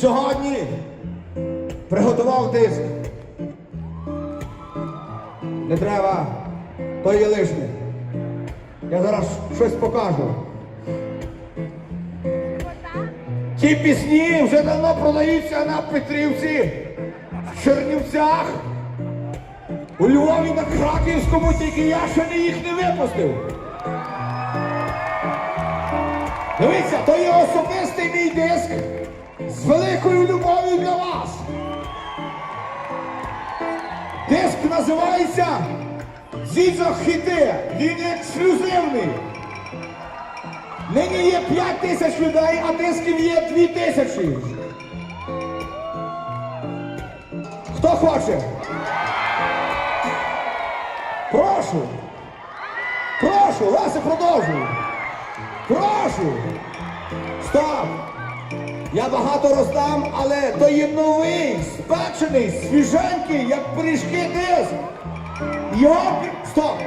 сьогодні приготував диск. Не треба, то є лишнє. Я зараз щось покажу. Ті пісні вже давно продаються на Петрівці, в Чернівцях, у Львові на Краківському, тільки я ще не їх не випустив. Дивіться, то є особистий мій диск з великою любов'ю для вас. Диск називається Зізо Хіти. Він ексклюзивний. Нині є 5 тисяч людей, а дисків є 2 тисячі. Хто хоче? Прошу. Прошу, Леся, продовжуй. Прошу. Стоп. Я багато роздам, але то є новий, спечений, свіженький, як пиріжки диск. Його стоп!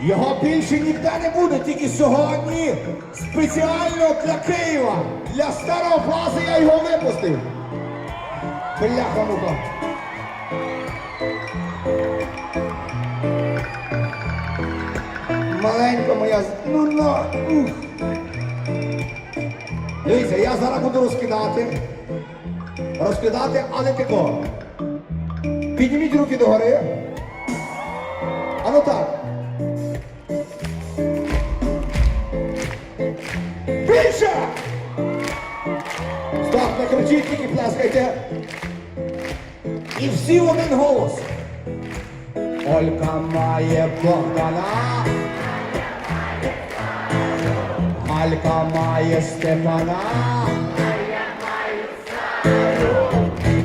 Його більше ніде не буде, тільки сьогодні спеціально для Києва, для старого плаза я його випустив. Бляха муха. Маленька моя. Ну на. ух. Дивіться, я зараз буду розкидати. Розкидати, але тако. Підніміть руки догори. А так. Більше! Стоп, не кричіть, тільки плескайте. І всі в один голос. Олька має Богдана. Алька має Степана.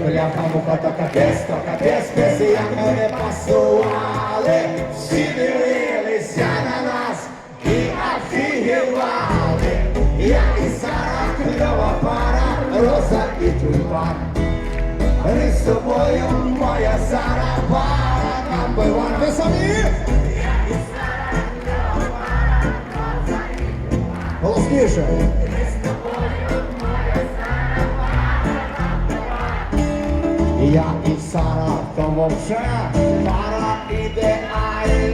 Бляха муха та капець, то капець, без як не пасували. Всі дивилися на нас і офігівали. Я і Сара, кльова пара, роза і тюльпан. Ми з Гучніше. Я і Сара, тому вже пара ідеальна.